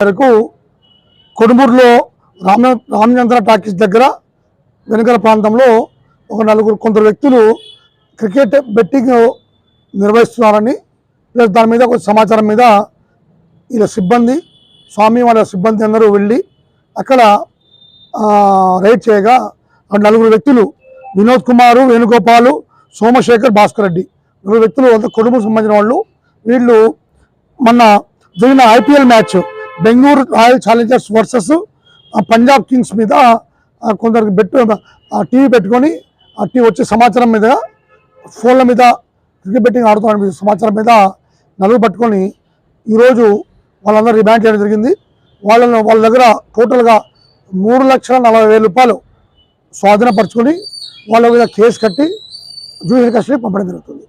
వరకు కొడుమూరులో రామ రామచంద్ర టాకీస్ దగ్గర వెనుకల ప్రాంతంలో ఒక నలుగురు కొందరు వ్యక్తులు క్రికెట్ బెట్టింగ్ నిర్వహిస్తున్నారని ప్లస్ దాని మీద కొంచెం సమాచారం మీద వీళ్ళ సిబ్బంది స్వామి వాళ్ళ సిబ్బంది అందరూ వెళ్ళి అక్కడ రైడ్ చేయగా ఆ నలుగురు వ్యక్తులు వినోద్ కుమారు వేణుగోపాలు సోమశేఖర్ భాస్కర్ రెడ్డి నలుగురు వ్యక్తులు అంతా సంబంధించిన వాళ్ళు వీళ్ళు మొన్న జరిగిన IPL match Bengaluru Royal Challengers versus Punjab Kings మీద కొందరికి బెట్ ఆ టీవీ పెట్టుకొని ఆ టీవీ వచ్చే సమాచారం మీద ఫోన్ల మీద క్రికెట్ బెట్టింగ్ ఆడుతున్న సమాచారం మీద నలుగురు పట్టుకొని ఈరోజు వాళ్ళందరూ రిమాండ్ చేయడం జరిగింది. వాళ్ళను వాళ్ళ దగ్గర టోటల్గా మూడు లక్షల నలభై వేల రూపాయలు స్వాధీనపరచుకొని వాళ్ళ మీద కేసు కట్టి జూనియర్ కస్టడీ పంపడం జరుగుతుంది.